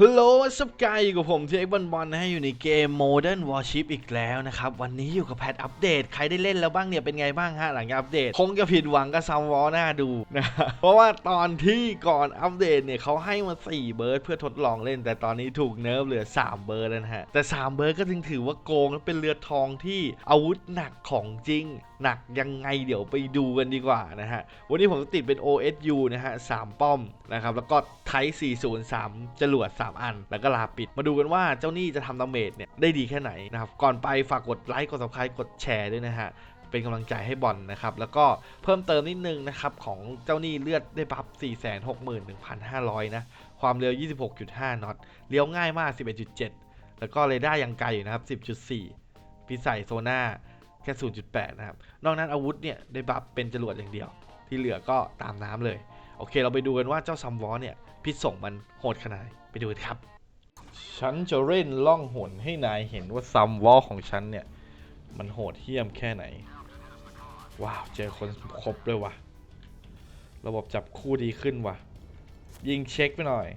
ฮัลโหลสับกายอยู่กับผมที่เอ็กบอลบอลนะฮะอยู่ในเกม Modern Warship อีกแล้วนะครับ วันนี้อยู่กับแพทอัปเดต ใครได้เล่นแล้วบ้างเนี่ยเป็นไงบ้างฮะหลังจากอัปเดต คงจะผิดหวังกับซัมวอลน่าดูนะ เพราะว่าตอนที่ก่อนอัปเดตเนี่ยเขาให้มา 4 เบิร์ดเพื่อทดลองเล่น แต่ตอนนี้ถูกเนิร์ฟเหลือ 3 เบิร์ดแล้วฮะ แต่ 3 เบิร์ดก็ถึงถือว่าโกงและเป็นเรือทองที่อาวุธหนักของจริง หนักยังไงเดี๋ยวไปดูกันดีกว่านะฮะวันนี้ผมติดเป็น OSU นะฮะ3ป้อมนะครับแล้วก็ไท403จรวด3อัน แล้วก็ลาปิด มาดูกันว่าเจ้านี่จะทำดาเมจเนี่ยได้ดีแค่ไหนนะครับ ก่อนไปฝากกดไลค์ กด subscribe กดแชร์ด้วยนะฮะ เป็นกำลังใจให้บอลนะครับ แล้วก็เพิ่มเติมนิดนึงนะครับ ของเจ้านี่เลือดได้บัฟ 461,500 นะ ความเร็ว 26.5 น็อต เลี้ยวง่ายมาก 11.7 แล้วก็เรดาร์ยังไกลอยู่นะครับ 10.4 พิสัยโซน่าแค่ 0.8 นะครับ นอกนั้นอาวุธเนี่ยได้บัฟเป็นจรวดอย่างเดียว ที่เหลือก็ตามน้ำเลย โอเค เราไปดูกันว่าเจ้าซัมวอเนี่ย พิษส่งมันโหดขนาดไหนไปดูกันครับ ฉันจะเล่นล่องหนให้นายเห็นว่าซัมวอของฉันเนี่ย มันโหดเหี้ยมแค่ไหน ว้าว เจอคนครบเลยว่ะ ระบบจับคู่ดีขึ้นว่ะ ยิงเช็คไปหน่อย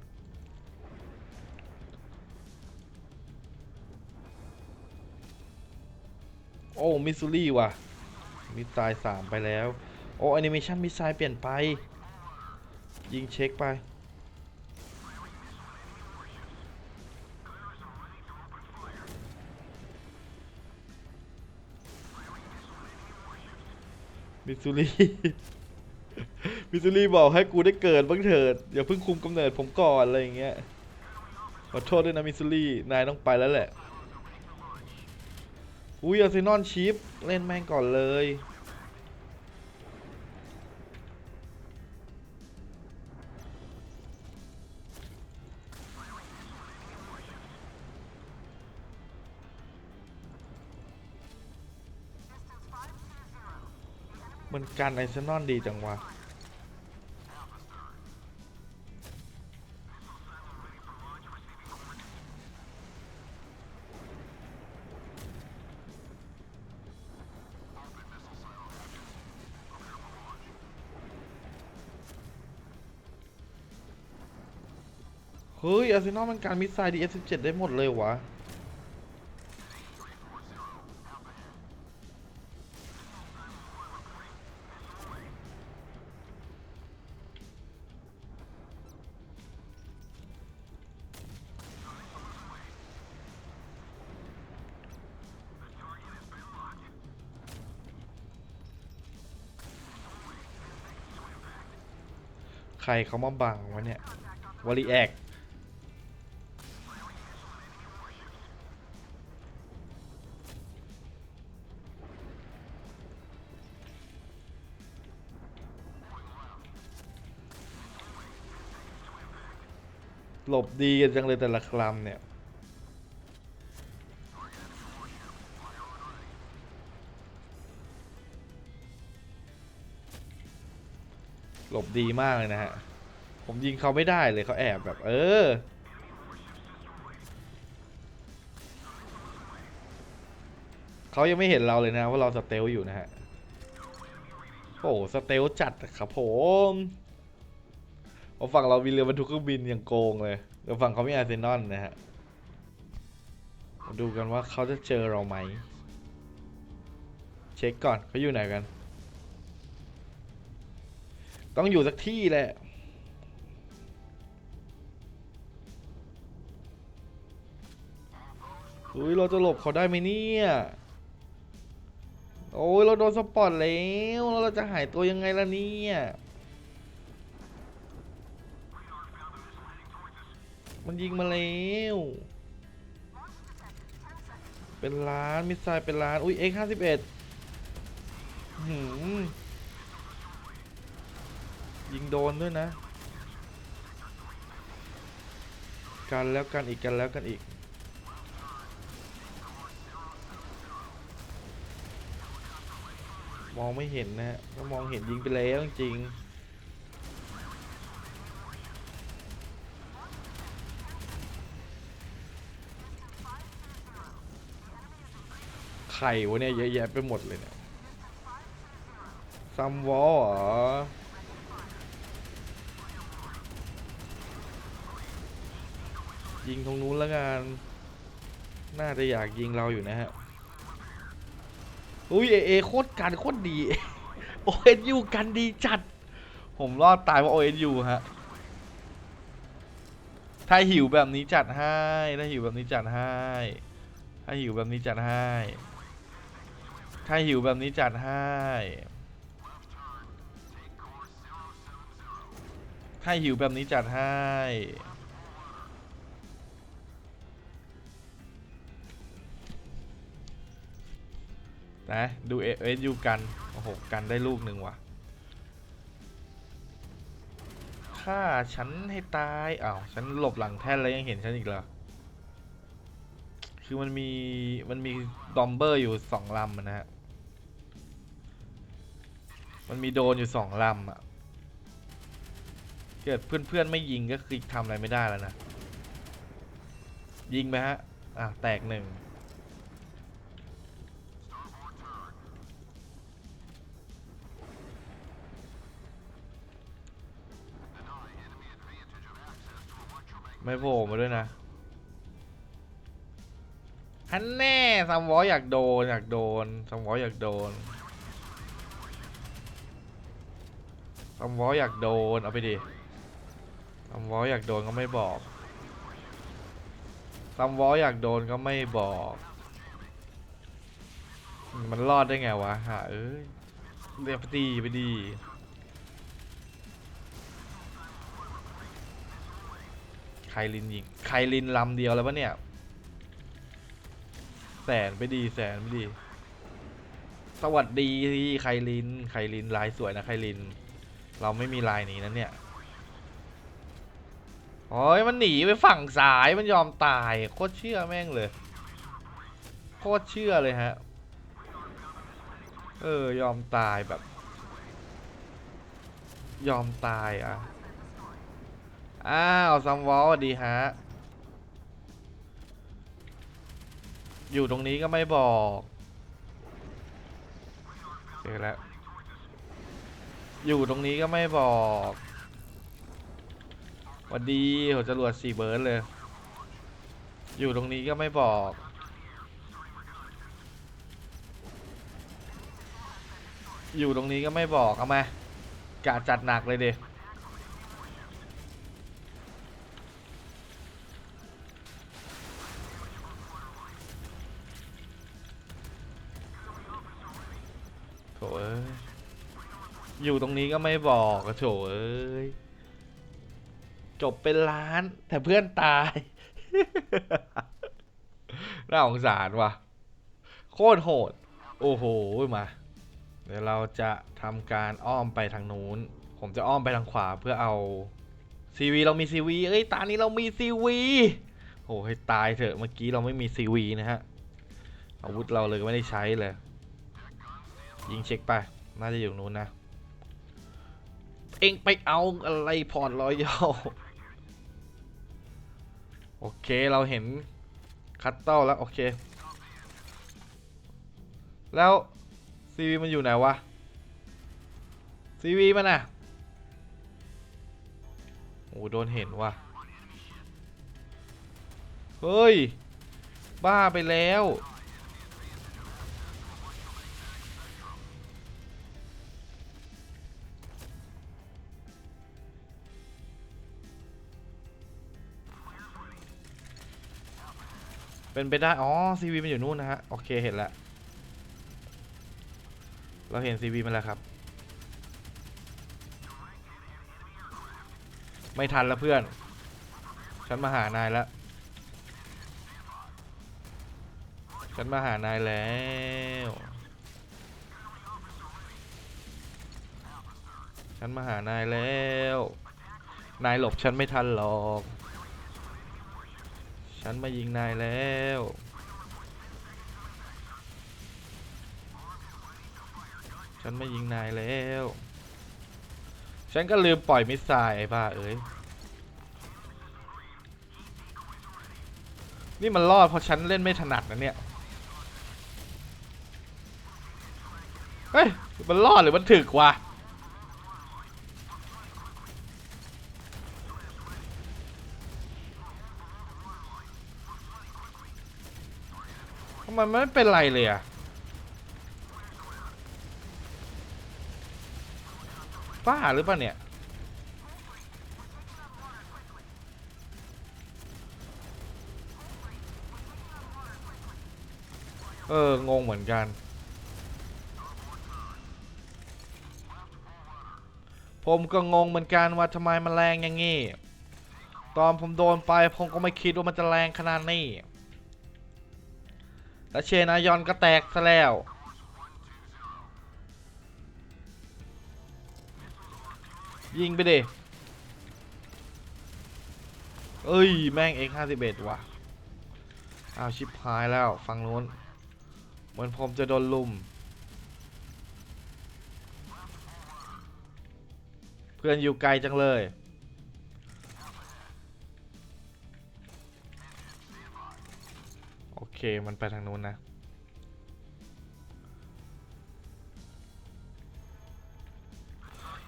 โอ้ มิสซูรี่ว่ะมิสไซล์สามไปแล้ว โอ้แอนิเมชันมิสไซล์เปลี่ยนไป ยิงเช็คไป มิสซูรี มิสซูรีบอกให้กูได้เกิดบ้างเถิด อย่าเพิ่งคุมกำเนิดผมก่อนอะไรอย่างเงี้ย ขอโทษด้วยนะมิสซูรี นายต้องไปแล้วแหละ อุ้ยอาร์เซนอลชิปเล่นแม่งก่อนเลย มันการไอเซนอลดีจังวะเฮ้ยอาร์เซนอลมันการมิสไซล์ดีเอสิบเจ็ดได้หมดเลยวะ ใครเขามาบังวะเนี่ยวอลีแอกหลบดีกันจังเลยแต่ละคลำเนี่ย หลบดีมากเลยนะฮะ ผมยิงเขาไม่ได้เลยเขาแอบแบบ เออ เขายังไม่เห็นเราเลยนะว่าเราสเตลอยู่นะฮะ โอ้สเตลจัดครับผมพอฝั่งเรามีเรือบรรทุกเครื่องบินอย่างโกงเลยแต่ฝั่งเขามีอาร์เซนอลนะฮะมาดูกันว่าเขาจะเจอเราไหม เช็คก่อนเขาอยู่ไหนกัน ต้องอยู่สักที่แหละเฮ้ยเราจะหลบเขาได้ไหมเนี่ย โอ้ยเราโดนสปอตแล้วแล้วเราจะหายตัวยังไงล่ะเนี่ยมันยิงมาแล้วเป็นล้านมิสไซล์เป็นล้าน อุ้ย X ห้าสิบเอ็ดหืม โดนด้วยนะ กันแล้วกันอีกกันแล้วกันอีก มองไม่เห็นนะฮะถ้ามองเห็นยิงไปแล้วจริงไข่วะเนี่ยเยอะแยะไปหมดเลยเนี่ยซัมวอลเหรอ ยิงตรงนู้นแล้วกัน น่าจะอยากยิงเราอยู่นะฮะ อุ้ยเอเอโคตรกันโคตรดีโอเอ็นยูกันดีจัด ผมรอดตายเพราะโอเอ็นยูฮะ ถ้าหิวแบบนี้จัดให้ ถ้าหิวแบบนี้จัดให้ ถ้าหิวแบบนี้จัดให้ ถ้าหิวแบบนี้จัดให้ ถ้าหิวแบบนี้จัดให้ นะดูเอเอสยูกัน โอ้โห กันได้ลูกหนึ่งว่ะฆ่าฉันให้ตายอ้าวฉันหลบหลังแท่นแล้วยังเห็นฉันอีกเหรอคือมันมีมันมีดอมเบอร์อยู่สองลำนะฮะมันมีโดนอยู่สองลำอะเกิดเพื่อนๆไม่ยิงก็คือทำอะไรไม่ได้แล้วนะ ยิงไหมฮะ อะ แตกหนึ่ง ไม่โผล่มาด้วยนะฮันแน่ซัมวอลอยากโดนอยากโดนซัมวอลอยากโดนซัมวอลอยากโดนเอาไปดิซัมวอลอยากโดนก็ไม่บอกซัมวอลอยากโดนก็ไม่บอก มันรอดได้ไงวะหาเอ้ยเรียบดีไปดี ไคลินยิงไคลินลำเดียวแล้วปะเนี่ย แสนไปดีแสนไปดี สวัสดีไคลินไคลินลายสวยนะไคลิน เราไม่มีลายนี้นะเนี่ยโอ้ยมันหนีไปฝั่งซ้ายมันยอมตาย โคตรเชื่อแม่งเลย โคตรเชื่อเลยฮะ เออยอมตายแบบ ยอมตายอะ อ้าวซัมวอลสวัสดีฮะ อยู่ตรงนี้ก็ไม่บอกเจอแล้ว อยู่ตรงนี้ก็ไม่บอกวัสดีหัวจรวดสี่เบิร์ดเลย อยู่ตรงนี้ก็ไม่บอกอยู่ตรงนี้ก็ไม่บอกเอามากะจัดหนักเลยเดโอยู่ตรงนี้ก็ไม่บอกโถเอ้ยจบเป็นล้าน แต่เพื่อนตาย น่าสงสารว่ะ โคตรโหด โอ้โห มา เดี๋ยวเราจะทำการอ้อมไปทางนู้น ผมจะอ้อมไปทางขวาเพื่อเอาซีวีเรามีซีวีเอ้ย ตานี้เรามีซีวีโอ้ให้ตายเถอะ เมื่อกี้เราไม่มีซีวีนะฮะ อาวุธเราเลยก็ไม่ได้ใช้เลย ยิงเช็คไป น่าจะอยู่นู้นนะ เองไปเอาอะไรพอร์ตรอยย่อโอเคเราเห็นคัตเต้าแล้ว โอเค แล้วซีวีมันอยู่ไหนวะซีวีมันอะโอ้โดนเห็นว่ะ เฮ้ย บ้าไปแล้ว เป็นไปได้ อ๋อซีวีมันอยู่นู่นนะฮะ โอเคเห็นแล้วเราเห็นซีวีมันแล้วครับ ไม่ทันแล้วเพื่อน ฉันมาหานายแล้ว ฉันมาหานายแล้วฉันมาหานายแล้ว นายหลบฉันไม่ทันหรอก ฉันมายิงนายแล้ว ฉันมายิงนายแล้ว ฉันก็ลืมปล่อยมิสไซล์ไอ้บ้าเอ้ย นี่มันรอดเพราะฉันเล่นไม่ถนัดนะเนี่ย เฮ้ย มันรอดหรือมันถึกวะำไมมันไม่เป็นไรเลยอะบ้าหรือเปล่าเนี่ย เออ งงเหมือนกันผมก็งงเหมือนกันว่าทำไมมันแรงอย่างงี้ ตอนผมโดนไปผมก็ไม่คิดว่ามันจะแรงขนาดนี้ แล้วเชนอายอนก็แตกซะแล้ว ยิงไปดิเอ้ย แม่ง X51 ว่ะ อ้าว ชิบหายแล้วฝั่งนู้น เหมือนผมจะโดนลุม เพื่อนอยู่ไกลจังเลย เคมันไปทางนู้นนะ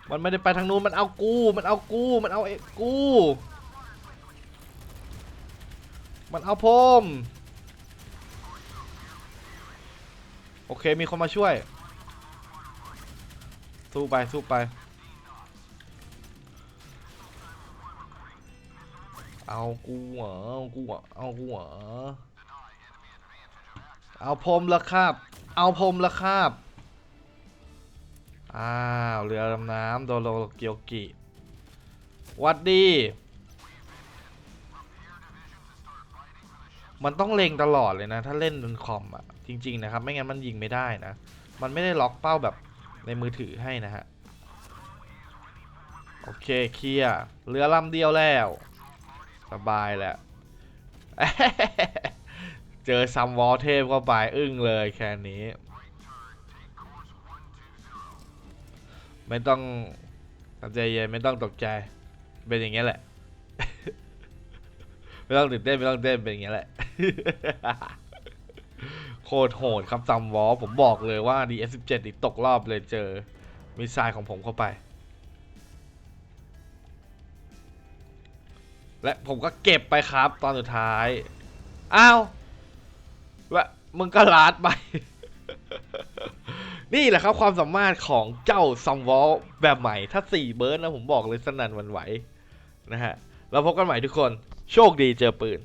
มันไม่ได้ไปทางนู้น มันเอากู มันเอากู มันเอาเอกู มันเอาผมโอเค มีคนมาช่วย สู้ไป สู้ไป เอากูเหรอเอากูเหรอเอากูเหรอ เอาพรมละครับ เอาพรมละครับ อ้าว เรือดำน้ำโดโรเกียวกิวัดดี มันต้องเล็งตลอดเลยนะ ถ้าเล่นบนคอมอะจริง ๆ นะครับ ไม่งั้นมันยิงไม่ได้นะ มันไม่ได้ล็อกเป้าแบบในมือถือให้นะฮะ โอเคเคลียร์เรือลำเดียวแล้ว สบายแหละ เจอซัมวอลเทพเข้าไปอึ้งเลยแค่นี้ ไม่ต้องทำใจเย็นไม่ต้องตกใจ เป็นอย่างเงี้ยแหละ ไม่ต้องตื่นเต้นไม่ต้องเต้นเป็นอย่างเงี้ยแหละ โคตรโหดครับซัมวอลผมบอกเลยว่า DS17 นี่ตกรอบเลยเจอมิสไซล์ของผมเข้าไป และผมก็เก็บไปครับตอนสุดท้าย อ้าว และมึงก็ลาดไป นี่แหละครับความสามารถของเจ้าซัมวอลแบบใหม่ ถ้า4เบิร์ดนะผมบอกเลยสนั่นวันไหวนะฮะแล้วพบกันใหม่ทุกคน โชคดีเจอปืน